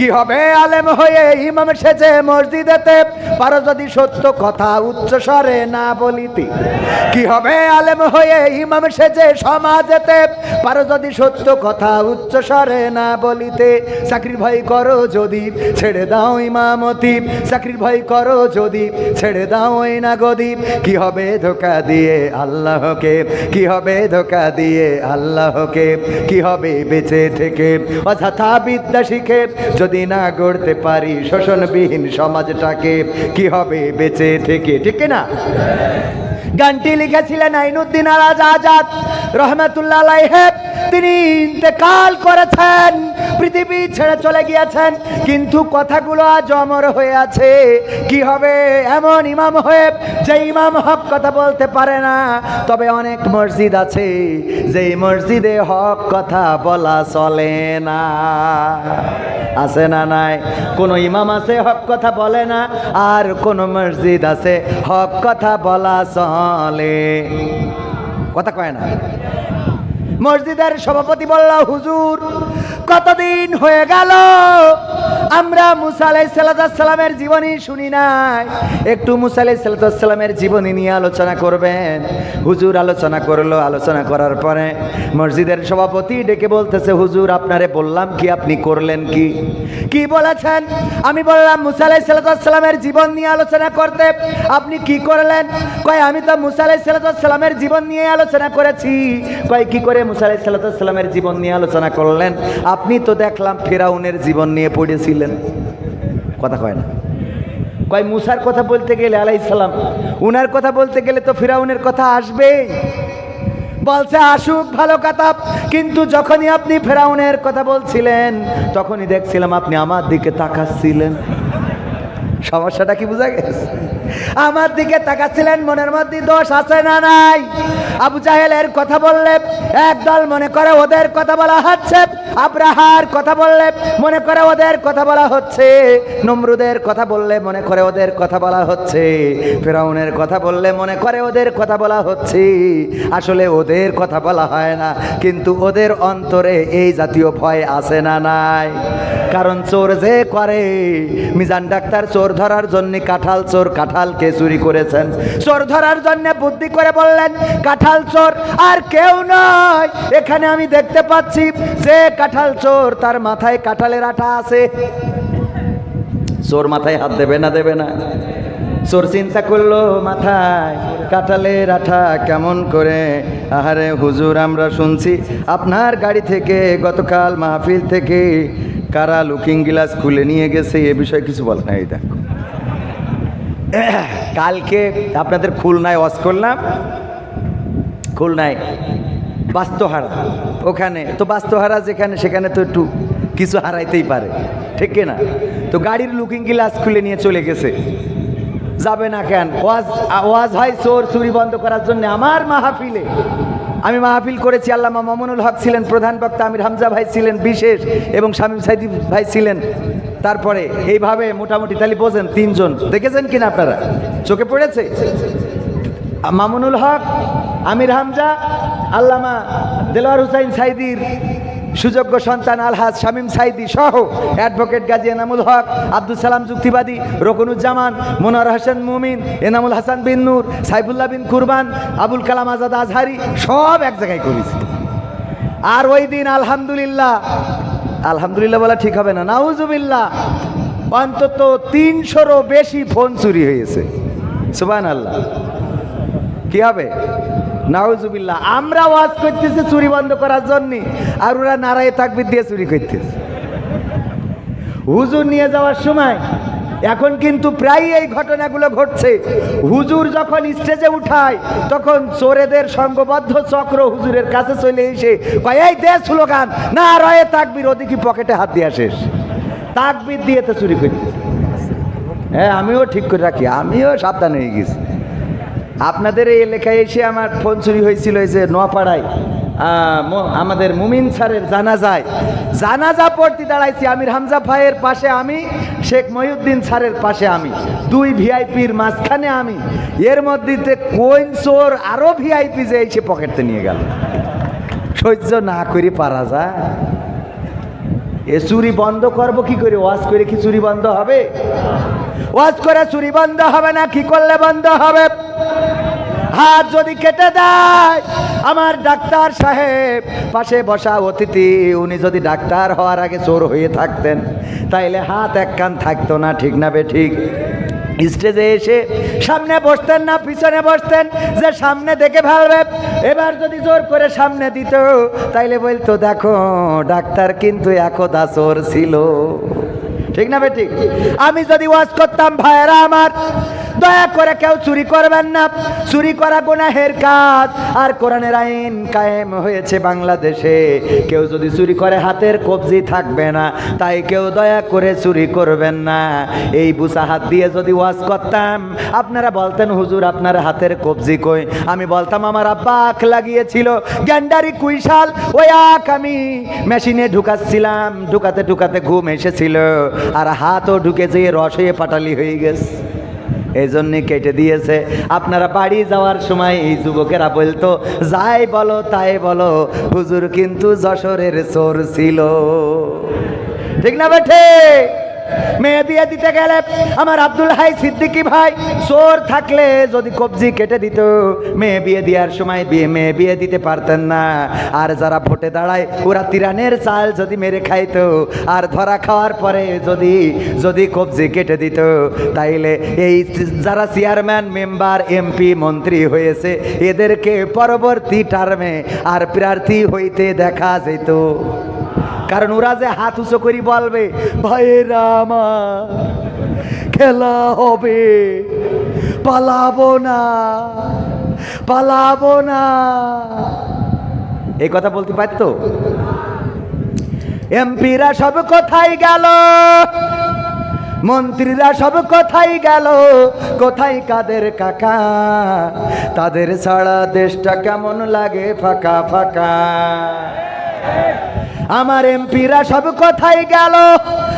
কি হবে? আলেম হয়ে ইমাম সেজে মসজিদেতে পারো যদি সত্য কথা উচ্চ স্বরে না বলিতে, কি হবে আলেম হয়ে ইমাম সেজে সমাজেতে? পারো যদি সত্য কথা উচ্চ স্বরে না বলিতে, চাকরির ভয় করো যদি, ছেড়ে দাও ইমামতি। চাকরির ভয় করো যদি, ছেড়ে দাও ওই না গদি কি হবে ধোকা দিয়ে আল্লাহকে? কি হবে ধোকা দিয়ে আল্লাহকে? কি হবে বেঁচে থেকে? অযথা বিদ্যা শিখে যদি না গড়তে পারি শোষণবিহীন সমাজটাকে কি হবে বেঁচে থেকে? ঠিক না গানটি লিখেছিলেন আইনুদ্দিন আল আজাদ রহমতুল্লাহ তিনি ইন্তেকাল করেছেন, পৃথিবী ছেড়ে চলে গিয়েছেন, কিন্তু কথাগুলো আজ অমর হয়ে আছে। কি হবে? এমন ইমাম হয়ে যে ইমাম হক কথা বলতে পারে না। তবে অনেক মসজিদ আছে, যেই মসজিদে হক কথা বলা চলে না। আছে না নাই? কোনো ইমাম আছে, হক কথা বলে না, আর কোনো মসজিদ আছে, হক কথা বলা চলে। কথা কয় না। মসজিদের সভাপতি বলল হুজুর কতদিন হয়ে গেল? আমরা মুসা আলাই সালামের জীবনী শুনি নাই। একটু মুসা আলাই সালামের জীবনী নিয়ে আলোচনা করবেন। হুজুর আলোচনা করল, আলোচনা করার পরে মসজিদের সভাপতি ডেকে বলতেছে, হুজুর, আপনারে বললাম কি, আপনি করলেন কি? কি বলেছেন? আমি বললাম, মুসা আলাই সালামের জীবন নিয়ে আলোচনা করতে আপনি কি করলেন? কয়, আমি তো মুসা আলাই সালামের জীবন নিয়ে আলোচনা করেছি। কয়, কি করে মুসা আলাই সালামের জীবন নিয়ে আলোচনা করলেন? আপনি তো দেখলাম ফেরাউনের জীবন নিয়ে পড়েছিলেন। কথা কয় না। কয়, মুসার কথা বলতে গেলে আলাইসালাম উনার কথা বলতে গেলে তো ফেরাউনের কথা আসবেই। বলছে, আসুক, ভালো কথা, কিন্তু যখনই আপনি ফেরাউনের কথা বলছিলেন, তখনই দেখছিলাম আপনি আমার দিকে তাকাচ্ছিলেন। সমস্যাটা কি বোঝা গেছে? আমার দিকে তাকাচ্ছিলেন, মনের মধ্যে দোষ আছে না নাই? আবু জাহেলের কথা বললে একদল মনে করে, ওদের কথা বলা হচ্ছে আব্রাহার কথা বললে মনে করে ওদের কথা বলা হচ্ছে। নমরুদের কথা বললে মনে করে ওদের কথা বলা হচ্ছে। ফেরাউনের কথা বললে মনে করে ওদের কথা বলা হচ্ছে। আসলে ওদের কথা বলা হয় না, কিন্তু ওদের অন্তরে এই জাতীয় ভয় আছে না নাই। কারণ চোর যে করে, মিজান ডাক্তার চোর ধরার জন্য কাঁঠাল চোর কাঁঠালকে চুরি করেছেন। চোর ধরার জন্য বুদ্ধি করে বললেন, কাঁঠাল চোর আর কেউ নয়। এখানে আমি দেখতে পাচ্ছি যে কাঁঠাল চোর, তার মাথায় কাঁঠালের আঠা আছে। চোর মাথায় হাত দেবে না দেবে না। চোর চিন্তা করল, মাথায় কাঁঠালের আঠা কেমন করে? আহারে হুজুর, আমরা শুনছি আপনার গাড়ি থেকে গতকাল মাহফিল থেকে কারা লুকিং গ্লাস খুলে নিয়ে গেছে, এ বিষয়ে কিছু বল না এই দেখো। কালকে আপনাদের খুলনায় ওয়াজ করলাম। খুলনায় বাস্তহারা। ওখানে, তো বাস্তহারা যেখানে, সেখানে তো একটু কিছু হারাইতেই পারে। ঠিক না তো গাড়ির লুকিং গ্লাস খুলে নিয়ে চলে গেছে। যাবে না কেন? ওয়াজ ওয়াজ হয় চোর চুরি বন্ধ করার জন্য আমার মাহফিলে। আমি মাহফিল করেছি, আল্লামা মামুনুল হক ছিলেন প্রধান বক্তা, আমির হামজা ভাই ছিলেন বিশেষ, এবং শামীম সাইদি ভাই ছিলেন। তারপরে এইভাবে মোটামুটি, তাহলে বোঝেন, তিনজন। দেখেছেন কিনা আপনারা? চোখে পড়েছে? মামুনুল হক আমির হামজা, আল্লামা দেলোয়ার হুসাইন সাইদির সুযোগ্য সন্তান আলহাজ শামীম সাইদি সহ অ্যাডভোকেট গাজী এনামুল হক, আব্দুল সালাম যুক্তিবাদী, রকনুজ্জামান মনোয়ার হাসান মুমিন, এনামুল হাসান বিন নূর, সাইফুল্লাহ বিন কুরবান, আবুল কালাম আজাদ আজহারি সব এক জায়গায় করেছি। আর ওই দিন আলহামদুলিল্লাহ আলহামদুলিল্লাহ বলা ঠিক হবে না, নাউজুবিল্লাহ, অন্তত তিনশোরও বেশি ফোন চুরি হয়েছে। সুবান আল্লাহ কী হবে? নাউজুবিল্লাহ, আমরা ওয়াজ করতেছি চুরি বন্ধ করার জন্য, আর ওরা নারায় তাকবির দিয়ে চুরি করতেছে। হুজুর নিয়ে যাওয়ার সময়, এখন কিন্তু প্রায় এই ঘটনাগুলো ঘটছে। হুজুর যখন স্টেজে উঠায়, তখন চোরেদের সঙ্গবদ্ধ চক্র হুজুরের কাছে চলে এসে কয়, এই দে স্লোগান না রয়ে তাকবির। ওদিকে পকেটে হাত দিয়ে শেষ। তাকবির দিয়ে তো চুরি করতেছে। হ্যাঁ আমিও ঠিক করে রাখি, আমিও সাবধান হয়ে গেছি। আপনাদের এই এলাকায় এসে আমার ফোন চুরি হয়েছিল এই যে নোয়াপাড়ায়। আমাদের মুমিন স্যারের জানাজায়। জানাজা পড়তে দাঁড়াইছি, আমির হামজা ভাইয়ের পাশে আমি, শেখ মহিউদ্দিন স্যারের পাশে আমি। দুই ভিআইপির মাঝখানে আমি। এর মধ্যে কোন চোর আরও ভিআইপি যে এসে পকেটে নিয়ে গেল? সহ্য না করে পারা যায়। এ চুরি বন্ধ করব কি করে? ওয়াশ করে কি চুরি বন্ধ হবে? ওয়াজ করে চুরি বন্ধ হবে না, কি করলে বন্ধ হবে? হাত যদি কেটে দেয়, আমার ডাক্তার সাহেব, পাশে বসা অতিথি, উনি যদি ডাক্তার হওয়ার আগে চোর হয়ে থাকতেন, তাইলে হাত এক কান থাকতো না, ঠিক না বে ঠিক? স্টেজে এসে সামনে বসতেন না, পিছনে বসতেন, যে সামনে দেখে ভালবে এবার যদি জোর করে সামনে দিত, তাইলে বলতো, দেখো, ডাক্তার কিন্তু একদা চোর ছিল। ঠিক না বেটি আমি যদি ওয়াজ করতাম ভাইয়েরা আমার দয়া করে কেউ চুরি করবেন না। চুরি করা গুনাহের কাজ। আর কোরআনের আইন কায়েম হয়েছে বাংলাদেশে। কেউ যদি চুরি করে, হাতের কবজি থাকবে না। তাই কেউ দয়া করে চুরি করবেন না। এই বুসা হাত দিয়ে যদি ওয়াজ করতাম, আপনারা বলতেন, হুজুর, আপনার হাতের কবজি কই? আমি বলতাম, আমার আব্বা আখ লাগিয়েছিল। গ্যান্ডারি কুইশাল, ওই আখ আমি মেশিনে ঢুকাচ্ছিলাম। ঢুকাতে ঢুকাতে ঘুম এসেছিল। আর হাতও ঢুকে যেয়ে রস পাটালি হয়ে গেছে। এই জন্যে কেটে দিয়েছে। আপনারা বাড়ি যাওয়ার সময় এই যুবকেরা বলতো, যাই বলো, তাই বলো, হুজুর কিন্তু যশোরের চোর ছিল। ঠিক না বেঠে? মেয়ে বিয়ে দিতে গেলে আমার আব্দুল হাই সিদ্দিকি ভাই চোর থাকলে যদি কবজি কেটে দিত। মেয়ে বিয়ে দেওয়ার সময় বিয়ে, মেয়ে বিয়ে দিতে পারতেন না। আর যারা ভোটে দাঁড়ায়, ওরা তিরানের চাল যদি মেরে খাইতো। আর ধরা খাওয়ার পরে যদি যদি কবজি কেটে দিত। তাইলে এই যারা চেয়ারম্যান, মেম্বার, এমপি, মন্ত্রী হয়েছে, এদেরকে পরবর্তী টার্মে আর প্রার্থী হইতে দেখা যেত কারণ ওরা যে হাত উঁচু করি বলবে, ভাইয়েরা আমার, খেলা হবে, পালাবো না পালাবো না। এই কথা বলতে পারতো? এমপিরা সব কোথায় গেল? মন্ত্রীরা সব কোথায় গেল? কোথায় কাদের কাকা? তাদের ছাড়া দেশটা কেমন লাগে? ফাঁকা ফাঁকা। আমার এমপিরা সব কথাই গেল।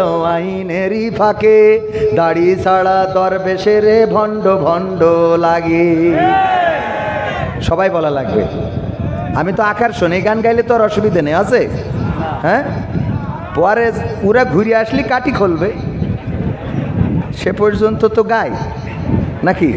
আইনেরই ফাঁকে। দাড়ি ছাড়া দরবেশের ভণ্ড ভণ্ড লাগে। সবাই বলা লাগবে। আমি তো আকার শোনে, গান গাইলে তো আর অসুবিধে নেই, আছে? হ্যাঁ? পরে ওরা ঘুরে আসলে কাটি খুলবে। সে পর্যন্ত তো গায় নাকি?